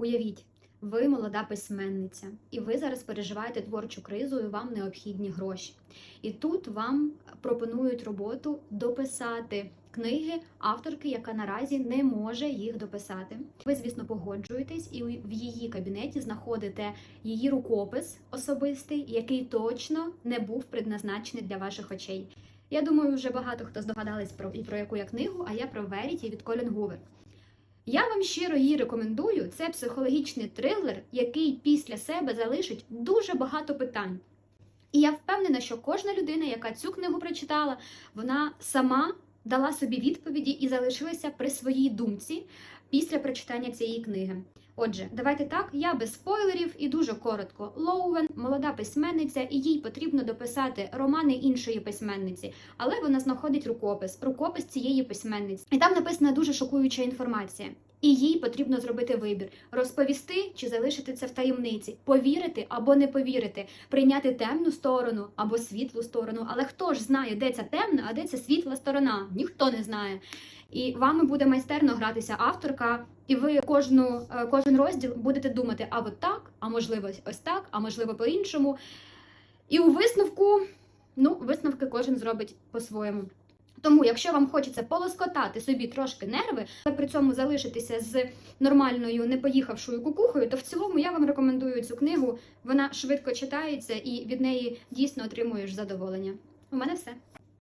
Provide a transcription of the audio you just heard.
Уявіть, ви молода письменниця, і ви зараз переживаєте творчу кризу, і вам необхідні гроші. І тут вам пропонують роботу дописати книги авторки, яка наразі не може їх дописати. Ви, звісно, погоджуєтесь, і в її кабінеті знаходите її рукопис особистий, який точно не був предназначений для ваших очей. Я думаю, вже багато хто здогадались про і про яку я книгу, а я про Веріті від Колін Гувер. Я вам щиро її рекомендую. Це психологічний трилер, який після себе залишить дуже багато питань. І я впевнена, що кожна людина, яка цю книгу прочитала, вона сама дала собі відповіді і залишилася при своїй думці після прочитання цієї книги. Отже, давайте так, я без спойлерів і дуже коротко. Лоуен молода письменниця, і їй потрібно дописати романи іншої письменниці, але вона знаходить рукопис, рукопис цієї письменниці. І там написана дуже шокуюча інформація. І їй потрібно зробити вибір: розповісти чи залишити це в таємниці, повірити або не повірити, прийняти темну сторону або світлу сторону. Але хто ж знає, де ця темна, а де ця світла сторона? Ніхто не знає. І вами буде майстерно гратися авторка, і ви кожну, е, кожен розділ будете думати, а от так, а можливо, ось так, а можливо по-іншому. І у висновку, ну, висновки кожен зробить по-своєму. Тому, якщо вам хочеться полоскотати собі трошки нерви, але при цьому залишитися з нормальною не поїхавшою кукухою, то в цілому я вам рекомендую цю книгу. Вона швидко читається і від неї дійсно отримуєш задоволення. У мене все.